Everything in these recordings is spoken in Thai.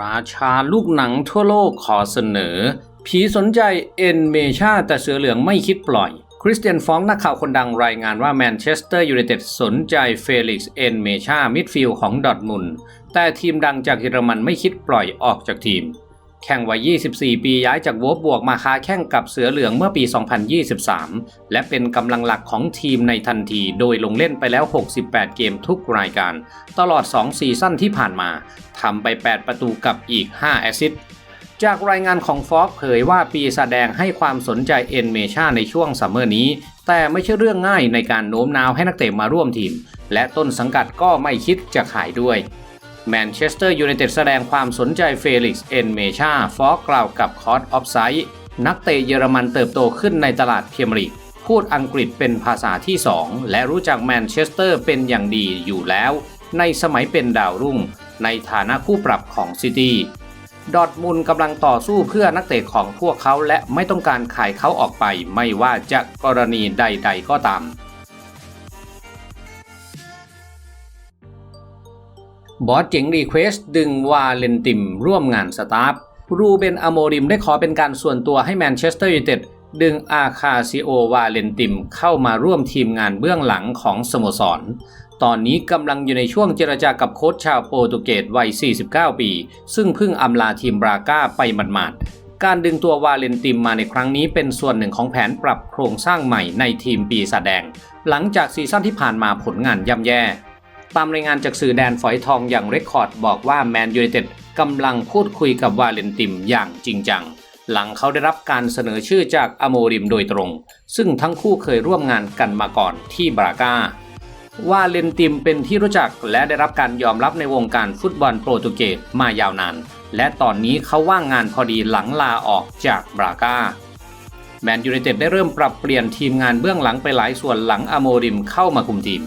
ราชาลูกหนังทั่วโลกขอเสนอ ผีสนใจเอ็นเมชาแต่เสือเหลืองไม่คิดปล่อย คริสเตียนฟองนักข่าวคนดังรายงานว่าแมนเชสเตอร์ยูไนเต็ดสนใจเฟลิกซ์เอ็นเมชามิดฟิลด์ของดอทมุนแต่ทีมดังจากเยอรมันไม่คิดปล่อยออกจากทีม แข่งวัย 24 ปีย้ายจากวฟบวกมาค้าแข่งกับเสือเหลืองเมื่อปี 2023 และเป็นกำลังหลักของทีมในทันที โดยลงเล่นไปแล้ว 68 เกมทุกรายการ ตลอด 2 ซีซั่นที่ผ่านมา ทำไป 8 ประตูกับอีก 5 แอสซิสต์จากรายงานของฟอกเผยว่าปีแสดงให้ความสนใจเอ็นเมชาในช่วงซัมเมอร์นี้ แต่ไม่ใช่เรื่องง่ายในการโน้มน้าวให้นักเตะมาร่วมทีม และต้นสังกัดก็ไม่คิดจะขายด้วย แมนเชสเตอร์ยูไนเต็ดแสดงความสนใจเฟลิกซ์เอ็นเมชาฟอกกล่าวกับคอร์สออฟไซด์นักเตะเยอรมันเติบโตขึ้นในตลาดเพียมลีกพูดอังกฤษเป็นภาษาที่ 2 และรู้จักแมนเชสเตอร์เป็นอย่างดีอยู่แล้ว ในสมัยเป็นดาวรุ่ง ในฐานะคู่ปรับของซิตี้ดอทมุนด์กำลังต่อสู้เพื่อนักเตะของพวกเขาและไม่ต้องการขายเขาออกไปไม่ว่าจะกรณีใด ๆ ก็ตาม บอสเจ๋งรีเควสดึงวาเลนติมร่วมงานสตาฟรูเบนอโมริมได้ขอเป็นการส่วนตัวให้แมนเชสเตอร์ยูไนเต็ดดึงอาคาซิโอวาเลนติมเข้ามาร่วมทีมงานเบื้องหลังของสโมสร ตอนนี้กำลังอยู่ในช่วงเจรจากับโค้ชชาวโปรตุเกสวัย 49 ปี ซึ่งเพิ่งอำลาทีมบราก้าไปหมาดๆ การดึงตัววาเลนติมมาในครั้งนี้เป็นส่วนหนึ่งของแผนปรับโครงสร้างใหม่ในทีมปีศาจแดง หลังจากซีซั่นที่ผ่านมาผลงานย่ำแย่ ตามรายงานจากสื่อแดนฝอยทองอย่างเรคคอร์ดบอกว่าแมนยูไนเต็ดกำลังพูดคุยกับวาเลนติมอย่างจริงจัง หลังเขาได้รับการเสนอชื่อจากอโมริมโดยตรง ซึ่งทั้งคู่เคยร่วมงานกันมาก่อนที่บรากาวาเลนติมเป็นที่รู้จักและได้รับการยอมรับในวงการฟุตบอลโปรตุเกสมายาวนาน และตอนนี้เขาว่างงานพอดีหลังลาออกจากบรากาแมนยูไนเต็ดได้เริ่มปรับเปลี่ยนทีมงานเบื้องหลังไปหลายส่วนหลังอโมริมเข้ามาคุมทีม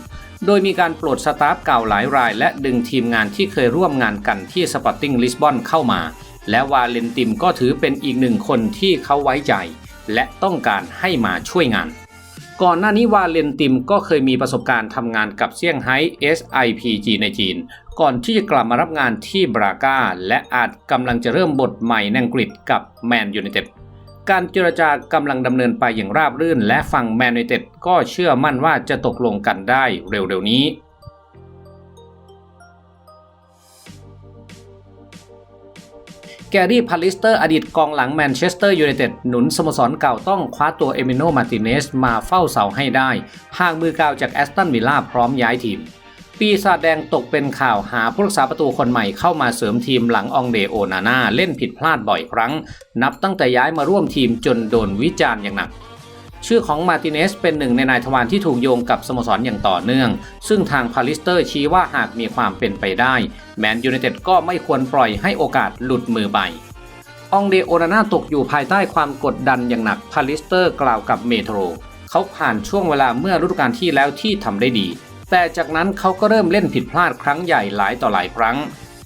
โดยมีการปลดสตาฟเก่าหลายราย และดึงทีมงานที่เคยร่วมงานกันที่สปอร์ติ้งลิสบอนเข้ามา และวาเลนติมก็ถือเป็นอีกหนึ่งคนที่เขาไว้ใจ และต้องการให้มาช่วยงาน ก่อนหน้านี้วาเลนติมก็เคยมีประสบการณ์ทำงานกับเซี่ยงไฮ้ SIPG ในจีน ก่อนที่จะกลับมารับงานที่บราก้าและอาจกำลังจะเริ่มบทใหม่ในอังกฤษกับแมนยูไนเต็ด การเจรจากำลังดำเนินไปอย่างราบรื่น และฝั่งแมนยูเต็ดก็เชื่อมั่นว่าจะตกลงกันได้เร็วๆนี้แกรี่พาลิสเตอร์อดีตกองหลังแมนเชสเตอร์ยูไนเต็ดหนุนสโมสรเก่าต้องคว้าตัวเอมิโนมาติเนสมาเฝ้าเสาให้ได้หากมือกาวจากแอสตันวิลล่าพร้อมย้ายทีม ปีศาจแดงตกเป็นข่าวหาผู้รักษาประตูคนใหม่เข้ามาเสริมทีมหลังองเดโอนาน่าเล่นผิดพลาดบ่อยครั้ง นับตั้งแต่ย้ายมาร่วมทีมจนโดนวิจารณ์อย่างหนัก ชื่อของมาติเนสเป็นหนึ่งในนายทวารที่ถูกโยงกับสโมสรอย่างต่อเนื่อง ซึ่งทางพาลิสเตอร์ชี้ว่าหากมีความเป็นไปได้ แมนยูไนเต็ดก็ไม่ควรปล่อยให้โอกาสหลุดมือไปองเดโอนาน่าตกอยู่ภายใต้ความกดดันอย่างหนักพาลิสเตอร์กล่าวกับเมโทรเขาผ่านช่วงเวลาเมื่อฤดูกาลที่แล้วที่ทำได้ดี แต่จากนั้นเขาก็เริ่มเล่นผิดพลาดครั้งใหญ่หลายต่อหลายครั้ง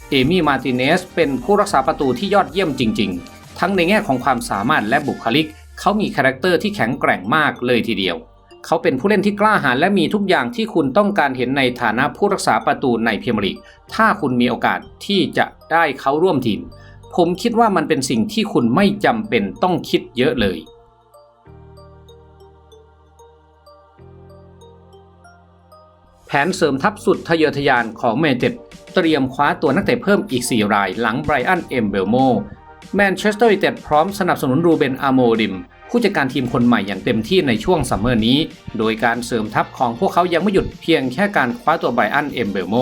เอมี่มาติเนสเป็นผู้รักษาประตูที่ยอดเยี่ยมจริง ๆ ทั้งในแง่ของความสามารถและบุคลิก เขามีคาแรคเตอร์ที่แข็งแกร่งมากเลยทีเดียว เขาเป็นผู้เล่นที่กล้าหาญและมีทุกอย่างที่คุณต้องการเห็นในฐานะผู้รักษาประตูในเมียร์ลีกถ้าคุณมีโอกาสที่จะได้เขาร่วมทีม ผมคิดว่ามันเป็นสิ่งที่คุณไม่จำเป็นต้องคิดเยอะเลย แผนเสริมทัพสุดทะเยอทะยานของเมเต็ดเตรียมคว้าตัวนักเตะเพิ่มอีก 4 รายหลังไบรอันเอมเบลโมแมนเชสเตอร์ยูไนเต็ดพร้อมสนับสนุนรูเบนอาโมริม ผู้จัดการทีมคนใหม่อย่างเต็มที่ในช่วงซัมเมอร์นี้ โดยการเสริมทัพของพวกเขายังไม่หยุดเพียงแค่การคว้าตัวไบรอันเอมเบลโม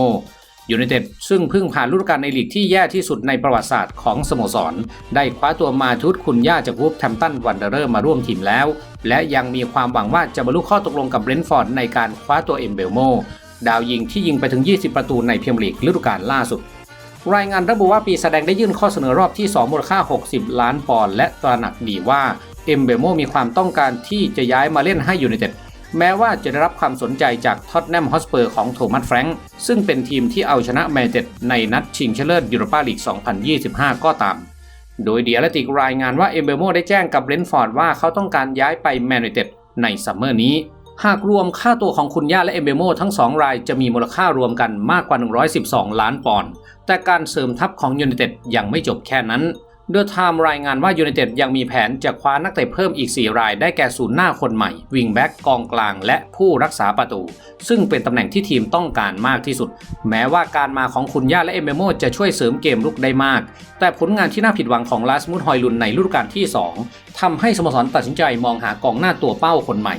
ยูไนเต็ดซึ่งเพิ่งผ่านฤดูกาลในลีกที่แย่ที่สุดในประวัติศาสตร์ของสโมสร ได้คว้าตัวมาทุตคุณย่าจากวูฟแทมตันวันเดอร์มาร่วมทีมแล้ว และยังมีความหวังว่าจะบรรลุข้อตกลงกับเบรนท์ฟอร์ดในการคว้าตัวเอมเบลโมดาวยิงที่ยิงไปถึง 20 ประตูในเมียร์ลีกฤดูกาลล่าสุด รายงานระบุว่าปีแสดงได้ยื่นข้อเสนอรอบที่ 2 มูลค่า 60 ล้านปอนด์และตระหนักดีว่าเอมเบลโมมีความต้องการที่จะย้ายมาเล่นให้ยูไนเต็ด แม้ว่าจะได้รับความสนใจจากท็อตแนมฮอสเปอร์ของโทมัสแฟรงค์ซึ่งเป็นทีมที่เอาชนะแมนเต็ดในนัดชิงชนะเลิศยูโรปาลีก 2025 ก็ตาม โดยเดียร์ติกรายงานว่าเอมเบลโมได้แจ้งกับเบรนฟอร์ดว่าเขาต้องการย้ายไปแมนยูเต็ดในซัมเมอร์นี้ หากรวมค่าตัวของคุณย่าและเอมเบลโมทั้ง2รายจะมีมูลค่ารวมกันมากกว่า 112 ล้านปอนด์แต่การเสริมทัพของยูไนเต็ดยังไม่จบแค่นั้น เดอะไทม์รายงานว่ายูไนเต็ดยังมีแผนจะคว้านักเตะเพิ่มอีก 4 รายได้แก่ศูนย์หน้าคนใหม่ วิงแบ็กกองกลางและผู้รักษาประตู ซึ่งเป็นตำแหน่งที่ทีมต้องการมากที่สุด แม้ว่าการมาของคุณย่าและเอเมโมจะช่วยเสริมเกมลุกได้มาก แต่ผลงานที่น่าผิดหวังของลาสมุดฮอยลุนในฤดูกาลที่ 2ทำให้สโมสรตัดสินใจมองหากองหน้าตัวเป้าคนใหม่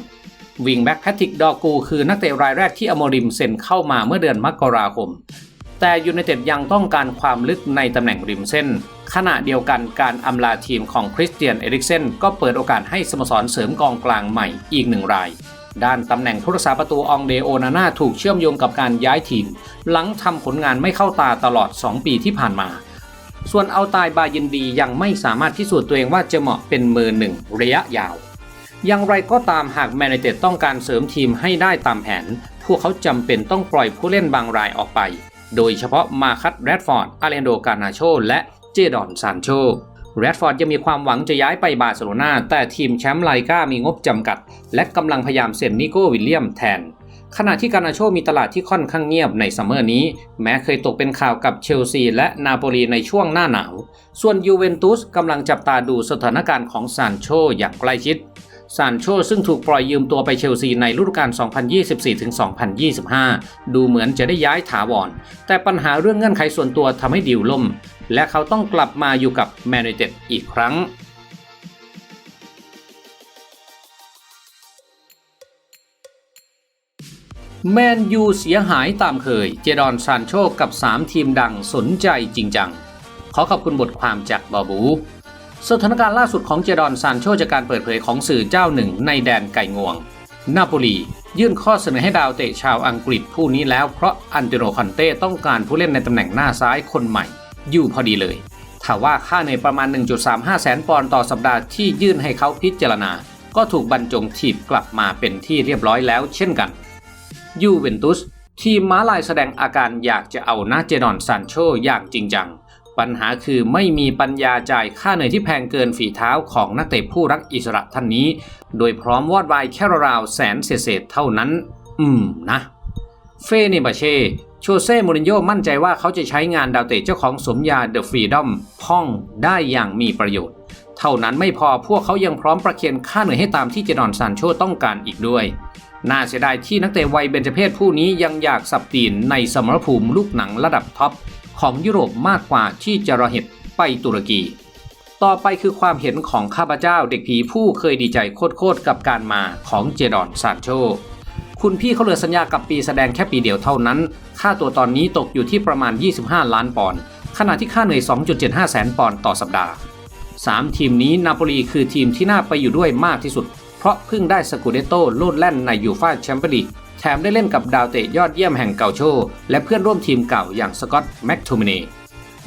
วิงแบ็กแพทริกดอกูคือนักเตะรายแรกที่อโมริมเซ็นเข้ามาเมื่อเดือนมกราคม แต่ยูไนเต็ดยังต้องการความลึกในตำแหน่งริมเส้น ขณะเดียวกันการอำลาทีมของคริสเตียนเอริกเซนก็เปิดโอกาสให้สโมสรเสริมกองกลางใหม่อีกหนึ่งราย ด้านตำแหน่งผู้รักษาประตูองเดโอนาน่าถูกเชื่อมโยงกับการย้ายทีม หลังทำผลงานไม่เข้าตาตลอด 2 ปีที่ผ่านมา ส่วนเอาตายบายินดียังไม่สามารถพิสูจน์ตัวเองว่าจะเหมาะเป็นมือหนึ่งระยะยาวอย่างไรก็ตามหากแมนเต็ดต้องการเสริมทีมให้ได้ตามแผน พวกเขาจำเป็นต้องปล่อยผู้เล่นบางรายออกไป โดยเฉพาะมาคัตแรดฟอร์ดอาเลนโดกานาโชและเจดอนซานโชแรดฟอร์ดยังมีความหวังจะย้ายไปบาร์เซโลนาแต่ทีมแชมป์ไลกามีงบจำกัด และกำลังพยายามเซ็นนิโก้วิลเลียมแทน ขณะที่กานาโชมีตลาดที่ค่อนข้างเงียบในซัมเมอร์นี้ แม้เคยตกเป็นข่าวกับเชลซีและนาโปลีในช่วงหน้าหนาว ส่วนยูเวนตุสกำลังจับตาดูสถานการณ์ของซานโชอย่างใกล้ชิด ซานโชซึ่งถูกปล่อยยืมตัวไปเชลซีในฤดูกาล 2024-2025 ดูเหมือนจะได้ย้ายถาวร แต่ปัญหาเรื่องเงื่อนไขส่วนตัวทำให้ดิวล่ม และเขาต้องกลับมาอยู่กับแมนยูเต็ดอีกครั้งแมนยูเสียหายตามเคย เจดอนซานโชกับ 3 ทีมดังสนใจจริงจัง ขอขอบคุณบทความจากบาบู สถานการณ์ล่าสุดของเจดอนซานโชจากการเปิดเผยของสื่อเจ้าหนึ่งในแดนไก่งวง นาโปลียื่นข้อเสนอให้ดาวเตะชาวอังกฤษผู้นี้แล้วเพราะอันเตโนคอนเต้ต้องการผู้เล่นในตำแหน่งหน้าซ้ายคนใหม่ อยู่พอดีเลยถ้าว่าค่าในประมาณ 1.35 แสนปอนด์ต่อสัปดาห์ที่ยื่นให้เขาพิจารณา ก็ถูกบรรจงถีบกลับมาเป็นที่เรียบร้อยแล้วเช่นกันยูเวนตุสทีมม้าลายแสดงอาการอยากจะเอานาเจดอนซานโชอย่างจริงจัง ปัญหาคือไม่มีปัญญาจ่ายค่าเหนื่อยที่แพงเกินฝีเท้าของนักเตะผู้รักอิสระท่านนี้ โดยพร้อมวอดวายแค่ราวแสนเศษเท่านั้น อืมนะ เฟเนบาเช่โชเซ่ มูรินโญ่มั่นใจว่าเขาจะใช้งานดาวเตะเจ้าของสมญาเดอะฟรีดอมพ่องได้อย่างมีประโยชน์ เท่านั้นไม่พอพวกเขายังพร้อมประเคนค่าเหนื่อยให้ตามที่เจดอนซานโชต้องการอีกด้วย น่าเสียดายที่นักเตะวัยเบญจเพศผู้นี้ยังอยากสับตีนในสมรภูมิลูกหนังระดับท็อป ของยุโรปมากกว่าที่จะระเหตุไปตุรกี ต่อไปคือความเห็นของข้าพเจ้าเด็กผีผู้เคยดีใจโคตรๆกับการมาของเจดอนซานโช คุณพี่เขาเหลือสัญญากับปีแสดงแค่ปีเดียวเท่านั้น ค่าตัวตอนนี้ตกอยู่ที่ประมาณ 25 ล้านปอนด์ ขณะที่ค่าเหนื่อย 2.75 แสนปอนด์ต่อสัปดาห์ 3 ทีมนี้นาโปลีคือทีมที่น่าไปอยู่ด้วยมากที่สุด เพราะเพิ่งได้สกูเดโต้โลดแล่นในยูฟาแชมเปี้ยนลีก แถมได้เล่นกับดาวเตะยอดเยี่ยมแห่งเก่าโช และเพื่อนร่วมทีมเก่าอย่างสกอตต์แม็กโทมินี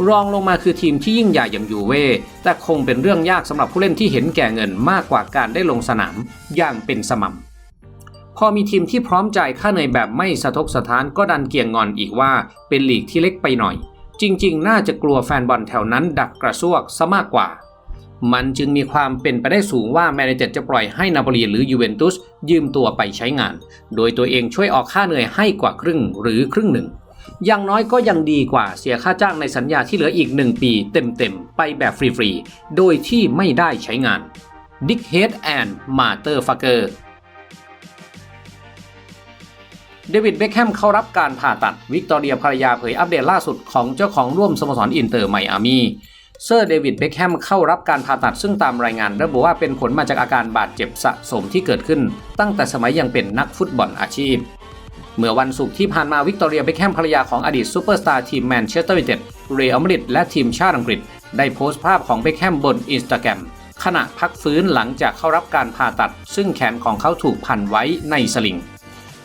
รองลงมาคือทีมที่ยิ่งใหญ่อย่างยูเว่แต่คงเป็นเรื่องยากสำหรับผู้เล่นที่เห็นแก่เงินมากกว่าการได้ลงสนามอย่างเป็นสม่ำ พอมีทีมที่พร้อมจ่ายค่าเหนื่อยแบบไม่สะทกสะท้านก็ดันเกี่ยงงอนอีกว่าเป็นลีกที่เล็กไปหน่อย จริง ๆ น่าจะกลัวแฟนบอลแถวนั้นดักกระซวกซะมากกว่า มันจึงมีความเป็นไปได้สูงว่าแมนเจตจะปล่อยให้นาโปลีหรือยูเวนตุสยืมตัวไปใช้งาน โดยตัวเองช่วยออกค่าเหนื่อยให้กว่าครึ่งหรือครึ่งหนึ่ง อย่างน้อยก็ยังดีกว่าเสียค่าจ้างในสัญญาที่เหลืออีก 1 ปีเต็มๆ ไปแบบฟรีๆ โดยที่ไม่ได้ใช้งานดิกเฮดแอนด์มาเตอร์ฟักเกอร์เดวิดเบคแฮมเข้ารับการผ่าตัดวิกตอเรียภรรยาเผยอัปเดตล่าสุดของเจ้าของร่วมสโมสรอินเตอร์ไมอามี เซอร์เดวิดเบคแฮมเข้ารับการผ่าตัดซึ่งตามรายงานระบุว่าเป็นผลมาจากอาการบาดเจ็บสะสมที่เกิดขึ้น ตั้งแต่สมัยยังเป็นนักฟุตบอลอาชีพ เมื่อวันศุกร์ที่ผ่านมาวิกตอเรียเบคแฮมภรรยาของอดีตซูเปอร์สตาร์ทีมแมนเชสเตอร์ยูไนเต็ดเรอัลมาดริดและทีมชาติอังกฤษ ได้โพสต์ภาพของเบคแฮมบนอินสตาแกรมขณะพักฟื้นหลังจากเข้ารับการผ่าตัด ซึ่งแขนของเขาถูกพันไว้ในสลิง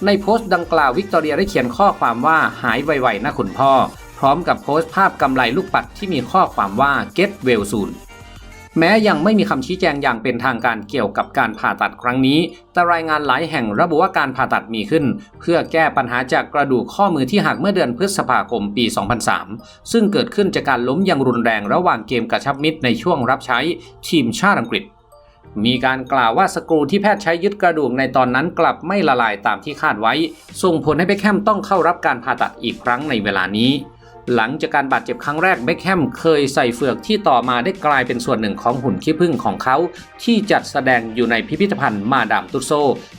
ในโพสต์ดังกล่าววิกตอเรียได้เขียนข้อความว่าหายไวๆนะคุณพ่อ พร้อมกับโพสต์ภาพกำไลลูกปัดที่มีข้อความว่า get well soon แม้ยังไม่มีคำชี้แจงอย่างเป็นทางการเกี่ยวกับการผ่าตัดครั้งนี้ แต่รายงานหลายแห่งระบุว่าการผ่าตัดมีขึ้น เพื่อแก้ปัญหาจากกระดูกข้อมือที่หักเมื่อเดือนพฤษภาคมปี 2003 ซึ่งเกิดขึ้นจากการล้มอย่างรุนแรงระหว่างเกมกระชับมิตรในช่วงรับใช้ทีมชาติอังกฤษ มีการกล่าวว่าสกรูที่แพทย์ใช้ยึดกระดูกในตอนนั้นกลับไม่ละลายตามที่คาดไว้ ส่งผลให้เบคแฮมต้องเข้ารับการผ่าตัดอีกครั้งในเวลานี้ หลังจากการบาดเจ็บครั้งแรกเบคแฮมเคยใส่เฟือกที่ต่อมาได้กลายเป็นส่วนหนึ่งของหุ่นขี้ผึ้งของเขา ที่จัดแสดงอยู่ในพิพิธภัณฑ์มาดามตุโซ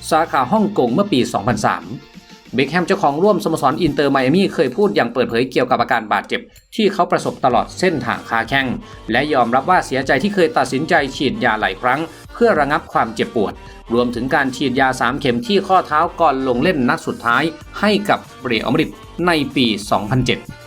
สาขาฮ่องกงเมื่อปี 2003 เบคแฮมเจ้าของร่วมสโมสรอินเตอร์ไมอามี่เคยพูดอย่างเปิดเผยเกี่ยวกับอาการบาดเจ็บ ที่เขาประสบตลอดเส้นทางคาแข้งและยอมรับว่าเสียใจที่เคยตัดสินใจฉีดยาหลายครั้ง เพื่อระงับความเจ็บปวด รวมถึงการฉีดยา 3 เข็มที่ข้อเท้าก่อนลงเล่นนัดสุดท้าย ให้กับเรอัลมาดริดในปี 2007